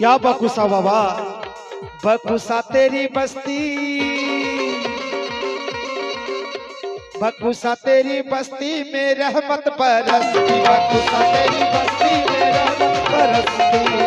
या बकुसा बाबा, बकुसा तेरी बस्ती। बकुसा तेरी बस्ती में रहमत परस्ती बकुसा तेरी बस्ती में रहमत परस्ती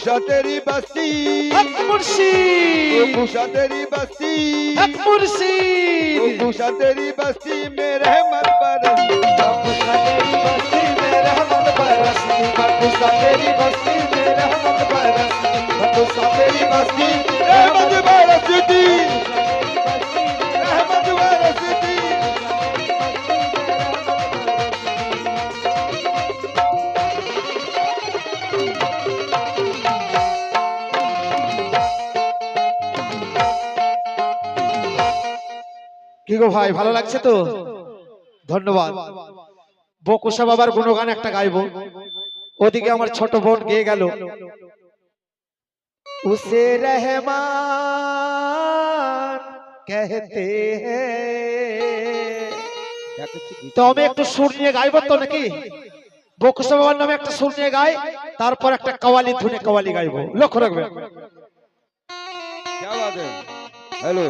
ਪੁਸ਼ਾ ਤੇਰੀ ਬਸਤੀ। ਹੱਕ ਮੁਰਸ਼ੀਦ। ਪੁਸ਼ਾ ਤੇਰੀ ਬਸਤੀ। ਹੱਕ ਮੁਰਸ਼ੀਦ। ਪੁਸ਼ਾ ਤੇਰੀ ਬਸਤੀ ਮੇ ਰਹਿਮਤ ਬਰਸ ਪੁਸ਼ਾ ਤੇਰੀ ਬਸਤੀ ਮੇ ਰਹਿਮਤ ਬਰਸ ਪੁਸ਼ਾ ਤੇਰੀ ਬਸਤੀ ਮੇ ਰਹਿਮਤ ਬਰਸ ਪੁਸ਼ਾ ਤੇਰੀ ਬਸਤੀ ਰਹਿਮਤ ਬਰਸ ਦੀ গো ভাই, ভালো লাগছে তো? ধন্যবাদ। বকুশা বাবার গুণগান একটা গাইব। ওদিকে আমার ছোট বোন গিয়ে গেল। উসে রহমান কহতে হ্যাঁ। তো আমি একটু সুর নিয়ে গাইব তো নাকি? বকুশা বাবার নামে একটা সুর নিয়ে গাই, তারপর একটা কাওয়ালি ধুনে কওয়ালি গাইব। লক্ষ্য রাখবে হ্যালো।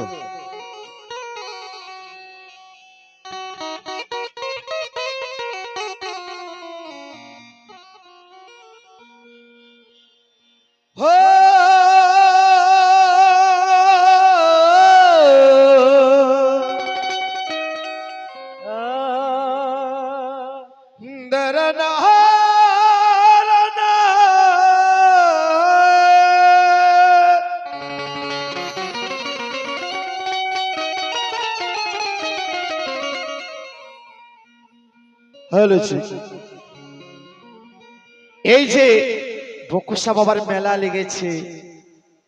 হয়েছে। এই যে বকুসা বাবার মেলা লেগেছে,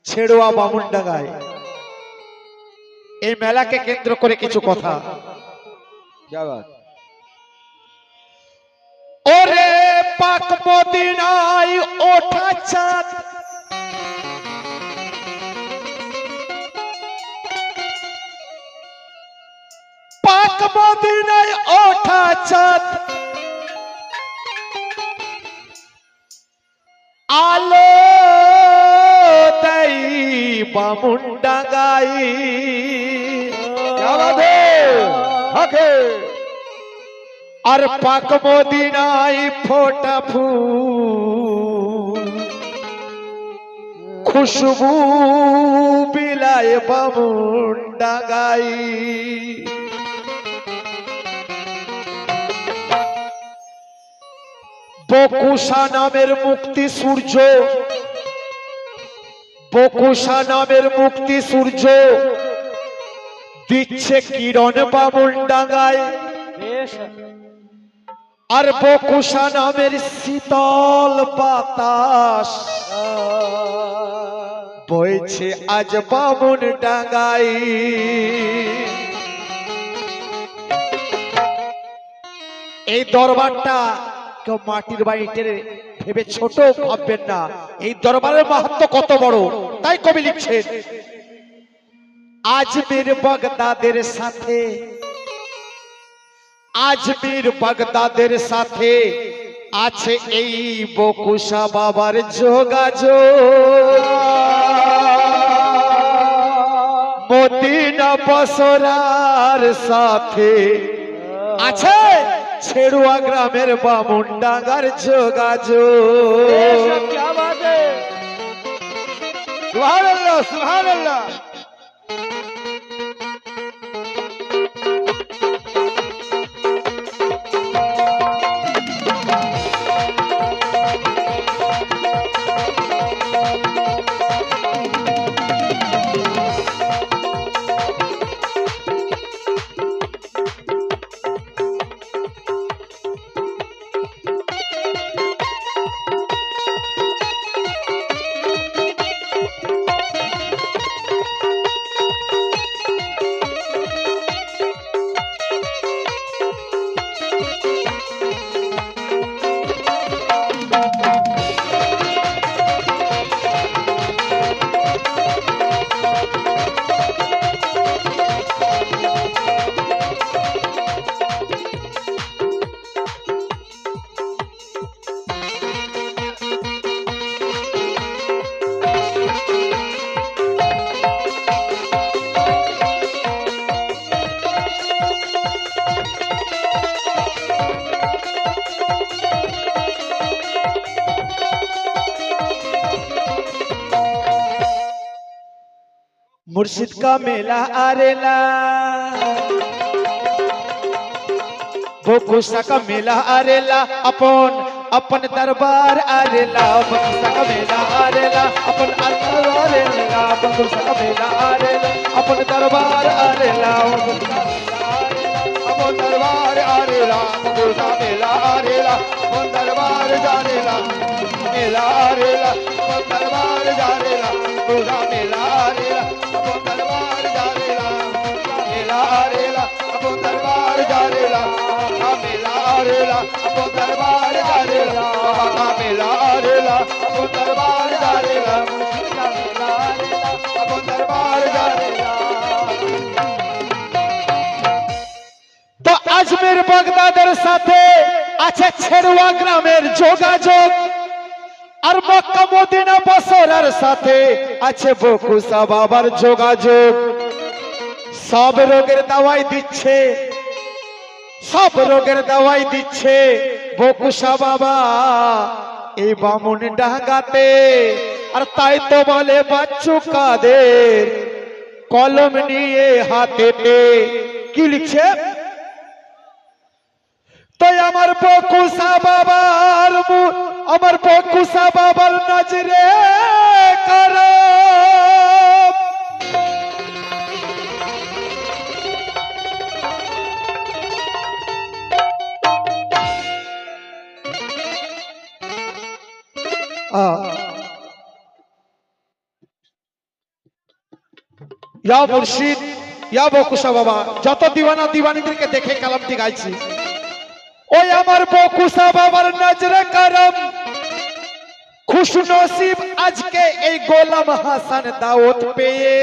ছেড়োয়া বামুনডাঙ্গায়। এই মেলাকে কেন্দ্র করে কিছু কথা। ওরে পাক মদিনায় ওঠা চাঁদ। মদিনায় ওঠা চাঁদ আলো তাই বামুন ডাঙ্গাই আর পাক মদিনায় ফোটা ফু খুশবু বিলায় বামুন ডাঙ্গাই বকুশা নামের মুক্তি সূর্য। বকুশা নামের মুক্তি সূর্য। দিচ্ছে কিরণ বামুন ডাঙায়। আর বকুশা নামের শীতল বাতাস। বইছে আজ বামুন ডাঙাই এই দরবারটা কেউ মাটির বাড়িতে ভেবে ছোট ভাববেন না। এই দরবারের মাহাত্ম কত বড়, তাই কবি লিখছেন, আজমির বাগদাদের সাথে, আজমির বাগদাদের সাথে আছে এই বকুশা বাবার যোগাযোগ। মদিনা বসরার সাথে আছে। ছেড়ুয়া গ্রামের বামুন ডাঙ্গার যোগাযোগ সুহান আল্লাহ সুহান আল্লাহ मुर्शिद का मेला आरेला वो का मेला आरेला अपन अपन दरबार आरेला का मेला आरेला अपन दरबार आरेला का मेला आरेला अपन दरबार आरेला अपन दरबार आरेला मेला आरेला अपन दरबार जारेला मेला आरेला अपन दरबार जारेला मेला darela, o darbar darela, baba melarela, o darbar darela, música melarela, o darbar darela. তো আজমির বাগদাদের সাথে আছে ছেরুয়া গ্রামের যোগাযোগ আর মক্কা মদিনা বসরার সাথে আছে বকুসা বাবার যোগাযোগ সব রোগের দাওয়াই দিচ্ছে সব রোগের দাওয়াই দিচ্ছে। বকুসা বাবা এই বামুন ডাঙ্গাতে আর তাই তো বলে বাচ্চু কাদের। কলম নিয়ে হাতেতে কি লিখছে? তাই আমার বকুসা বাবার আমার বকুসা বাবার নজরে করম ইয়া মুর্শিদ ইয়া বকুসা বাবা যত দিওয়ানা দিওয়ানিদেরকে দেখে কালামটি গাইছি। ওই আমার বকুসা বাবার নজরে করম খুশ নসিব আজকে এই গোলাম হাসান দাওয়াত পেয়ে।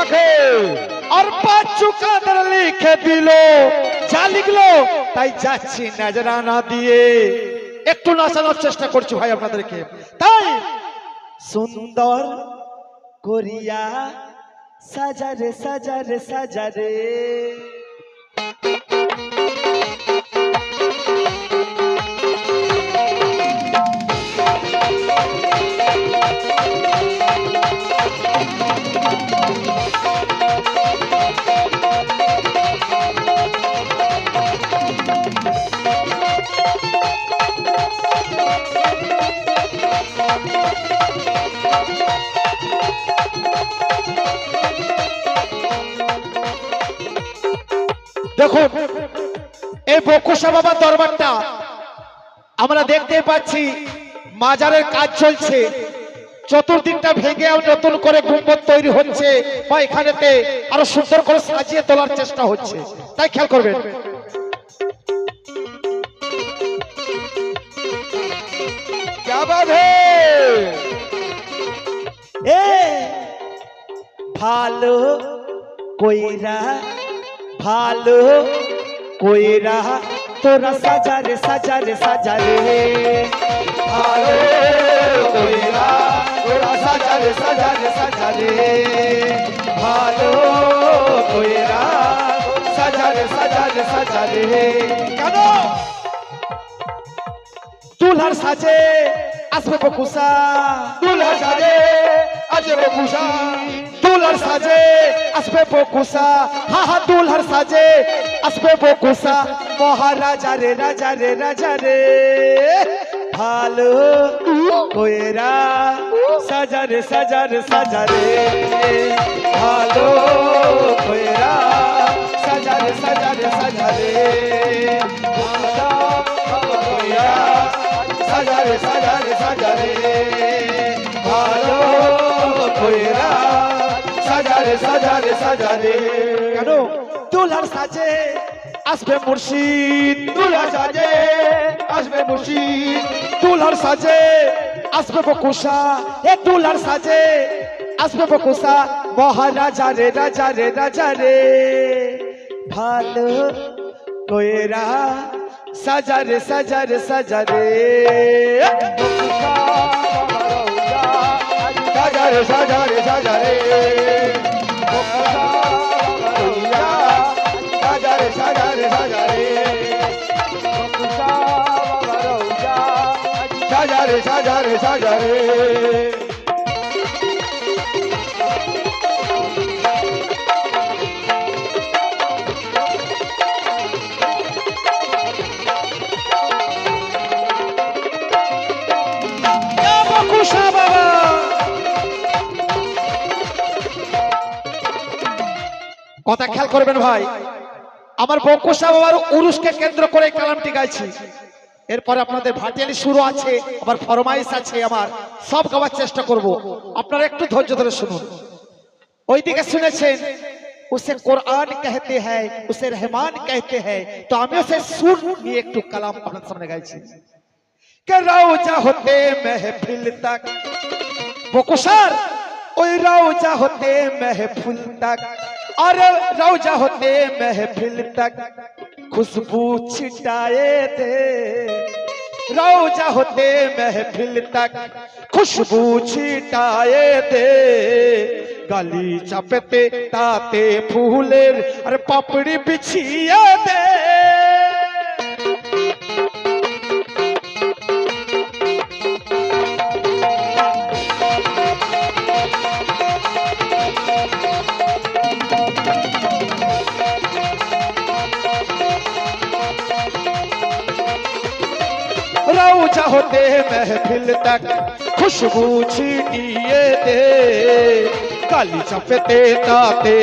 আখে আর পাঁচু কাদের লিখে দিল যা লিখলো তাই যাচ্ছি নজরানা দিয়ে। একটু নাচানোর চেষ্টা করছি ভাই আপনাদেরকে। তাই সুন্দর করিয়া सजा रे सजा रे साजा रे দেখুন এই বকুসা বাবা দরবারটা আমরা দেখতে পাচ্ছি মাজারের কাজ চলছে চতুর্দিকটা ভেঙে আর নতুন করে গুম্বদ তৈরি হচ্ছে বা এখানেতে আরো সুন্দর করে সাজিয়ে তোলার চেষ্টা হচ্ছে তাই খেয়াল করবেন क्या बात है এ ভালো কইরা ভালো কইরা তোরা সাজারে সাজারে সাজারে। ভালো কইরা তোরা সাজারে সাজারে সাজারে। ভালো কইরা সাজারে সাজারে সাজারে। কেন? তুলার সাজে আসবে বকুসা। दुल्हर साजे असबे बोकुसा हा हा दुल्हर साजे असबे बोकुसा महाराजा रे, राजा रे राजा रे। भालो कोयरा साजा रे साजा रे, साजा कोयरा सजर सजर सजर रे, साजा सजर सजर साजा रे साजा रे साजा रे। भालो कोयरा সাজারে সাজারে সাজারে কেন? দুলার সাজে আসবে মুর্শিদ, দুলার সাজে আসবে মুর্শিদ। দুলার সাজে আসবে বকুশা, এ দুলার সাজে আসবে বকুশা। মহারাজা রে, রাজা রে রাজা রে। ভালো কয়েরা সাজারে সাজারে সাজারে সাজারে সাজারে সাজারে 감사합니다. কথা খেয়াল করবেন ভাই আমার বঙ্কুসা বাবার উরুসকে কেন্দ্র করে এই কালামটি গাইছি এরপরে আপনাদের ভাটিয়ালি শুরু আছে আবার ফরমাইশ আছে আমার সব গাওয়ার চেষ্টা করব আপনারা একটু ধৈর্য ধরে শুনুন ওইদিকে শুনেছেন উসে কোরআন कहते हैं उसे रहमान कहते हैं तो আমি উসে সুর নিয়ে একটু কালাম আপনাদের সামনে গাইছি কে রওজা হতে महफिल तक বকুসার ওই রওজা হতে महफिल तक अरे रौजा होते महफिल तक, खुशबू छिटाए थे। रौजा होते महफिल तक, खुशबू छिटाए थे। गली चपते ताते फूले अरे पपड़ी बिछिए दे होते महफिल तक खुशबू छीटिए दे गली चपते ताते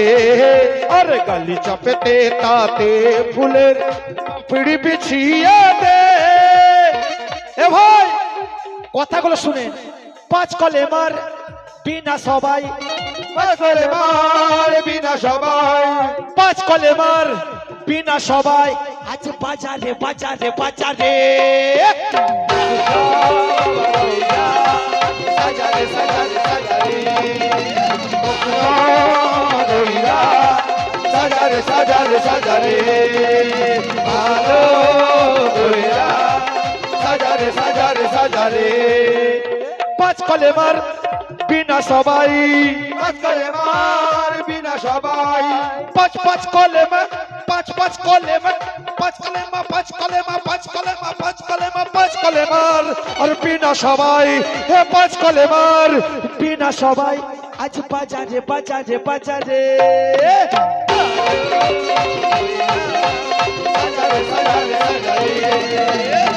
अरे गली चपते ताते ফুলের পিড়ি বিছিয়ে দে এ ভাই কথাগুলো শুনেন পাঁচ কলেমার বিনা সবাই পাগলে মার বিনা সবাই। পাঁচ কলেমার বিনা সবাই। আজ বাজারে বাজারে বাজারে। সাজারে সাজারে সাজারে। সাজারে সাজারে দইরা সাজারে সাজারে সাজারে। পাঁচ কলেমার বিনা সবাই। মার বিনা সবাই। পাঁচ পাঁচ কলেমা পাঁচ পাঁচ কলেমা পাঁচ কলেমা পাঁচ কলেমা পাঁচ কলেমা পাঁচ কলেমা পাঁচ কলেমার আর বিনা সবাই হে পাঁচ কলেমার বিনা সবাই আজ বাজারে বাজারে বাজারে। সাজারে সাজারে সাজারে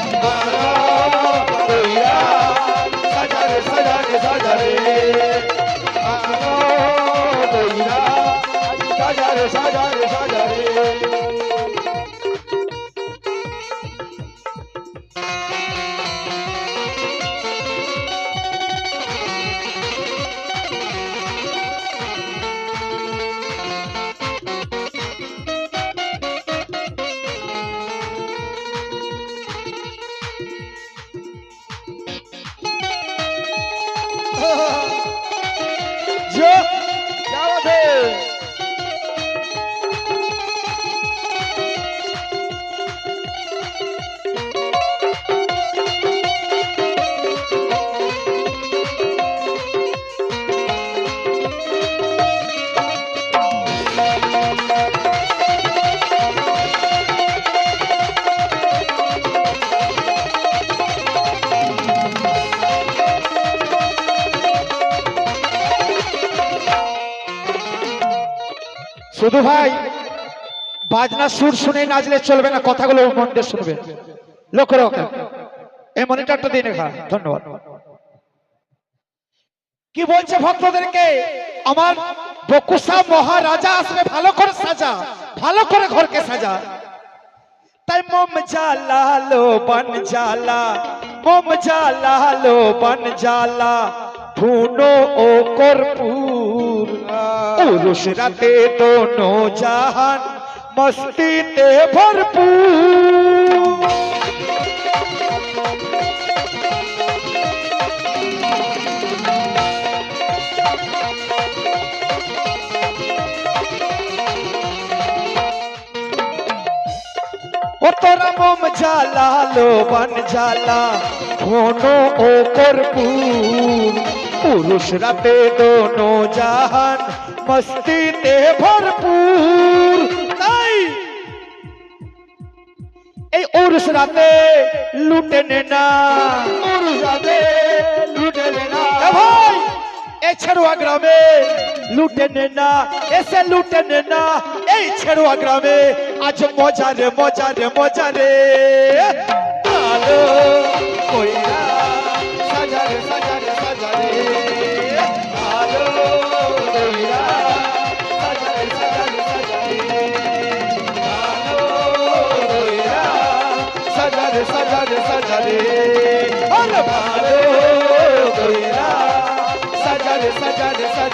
শুধু ভাই, বাজনা সুর শুনে নাচলে চলবে না, কথাগুলো মন শুনবে। লক্ষ্য রাখো। এই মনিটরটা দিয়ে রেখা ধন্যবাদ। কি বলছে ভক্তদেরকে? আমার বকুসা মহারাজা আসবে, ভালো করে সাজা, ভালো করে ঘরকে সাজা। তাই মোম জ্বালালো, বন জ্বালা, মোম জ্বালালো, বন জ্বালা। ধুনো ও কর্পূর। পুরুষ রাতে দোনো জাহান, মস্তিতে ভরপুর। ও তোরা মোম জ্বালালো, বন জ্বালা ধোনো ও কর্পূর। পুরুষ রাতে দোনো জাহান মস্তিতে ভরপুর। তাই এই উরুষ রাতে লুটে নে না। মুরুজাতে লুটে লেনা এ ভাই এই ছেড়ুয়া গ্রামে লুটে নে না। এসে লুটে নে না। এই ছেড়ুয়া গ্রামে আজ মজা রে মজা রে মজা রে আলো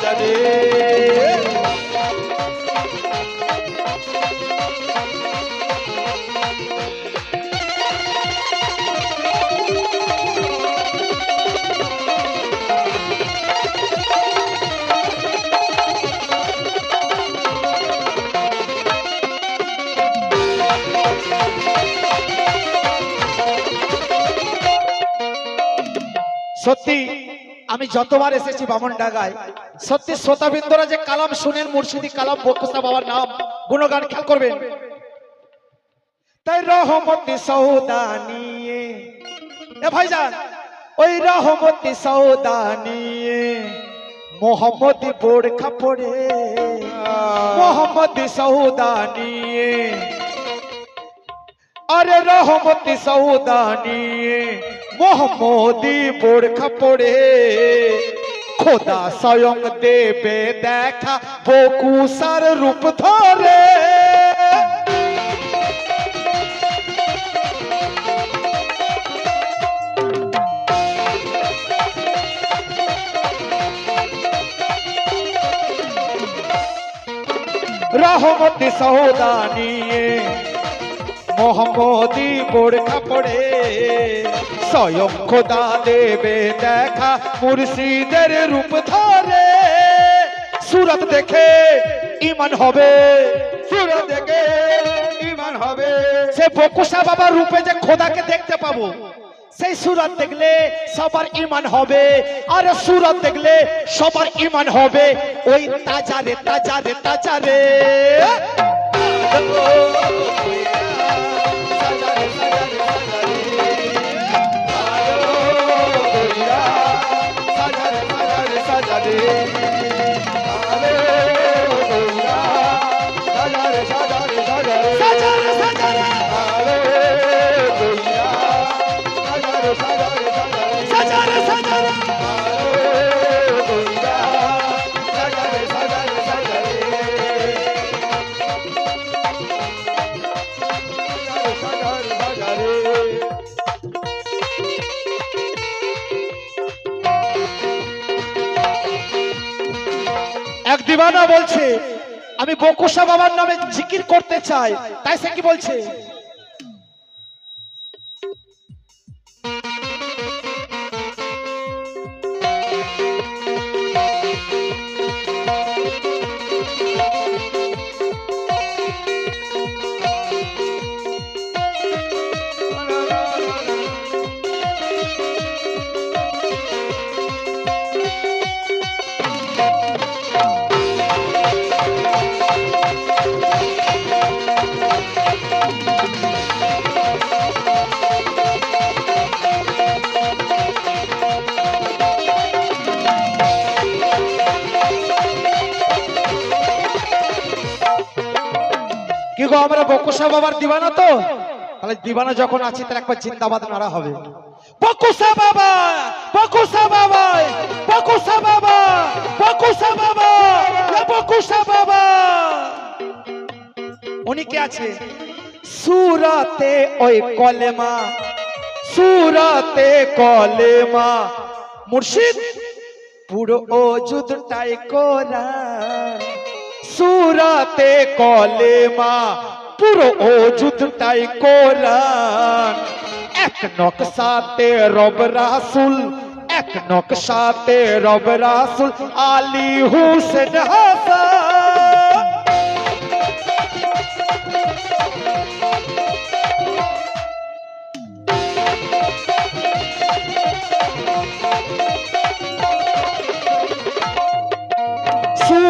সাজা রে সাজা রে সত্যি আমি যতবার এসেছি বামন ডাগায় সত্যি শ্রোতাবৃন্দরা যে কালাম শুনেন, মুর্শিদি কালাম বকুসা বাবার নাম, গুণগান খেয়াল করবেন। তাই রহমতি সৌদা নিয়ে এ ভাইজান, ওই রহমতি সৌদা নিয়ে মোহাম্মদ বোরখা পড়ে মোহাম্মদ সৌদা নিয়ে আরে রহমতি সৌদা নিয়ে মোহাম্মদি বোরখা পড়ে খোদা স্বয়ং দেবে দেখা বকুসার রূপ ধরে। রহমতি সৌদা নিয়ে মোহাম্মদি বোরখা পড়ে স্বয়ং খোদা দেবে দেখা মুর্শিদের রূপ ধরে। সুরত দেখে ইমান হবে। সুরা দেখে ইমান হবে। সে বকুসা বাবার রূপে যে খোদাকে দেখতে পাবো, সেই সুরত দেখলে সবার ইমান হবে। আর সুরত দেখলে সবার ইমান হবে। ওই তাজারে তাজারে তাজারে সাজা বলছে আমি বকুসা বাবার নামে জিকির করতে চাই। তাই সে কি বলছে? কি আমরা বাবার দিবানা তো? তাহলে দিবানা যখন আছি তার একবার হবে। বাবা বকুসা বাবা বকুসা বাবা বকুসা বাবা বকুসা বাবা। উনি কে আছে? সুরাতে ওই কলেমা, সুরাতে কলেমা। মুর্শিদ, পুরো ওজুদটাই কোরআন সুরাতে কলেমা, পুরো ওজুদটাই কোরআন। এক নকশাতে রব রাসুল, এক নকশাতে রব রাসুল আলী হুসেন হাসান।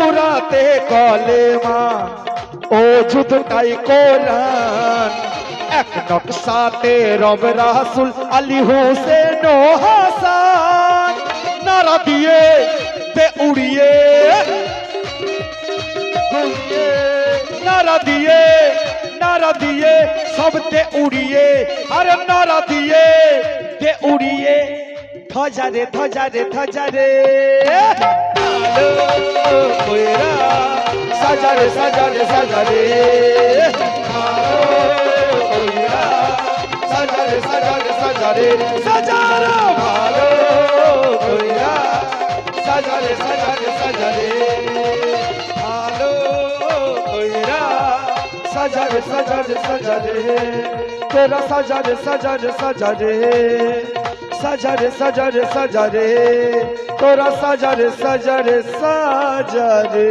সুরাতে কলেমা ও যুদ্ধটাই কোরআন এক নকশাতে রব রাসুল আলী হোসেন হাসান নারা দিয়ে তে উড়িয়ে নারা দিয়ে নারা দিয়ে সবতে উড়িয়ে আরে নারা দিয়ে তে উড়িয়ে ধজারে ধজারে ধজারে আলো কইরা সাজারে সাজারে সাজারে আলো কইরা সাজারে সাজারে সাজারে সাজারে সাজারে। ভালো কইরা সাজারে সাজারে সাজারে। ভালো কইরা সাজারে সাজারে সাজারে। তোরা সাজারে সাজারে সাজারে। সাজারে সাজারে সাজারে তোরা সাজারে সাজারে সাজারে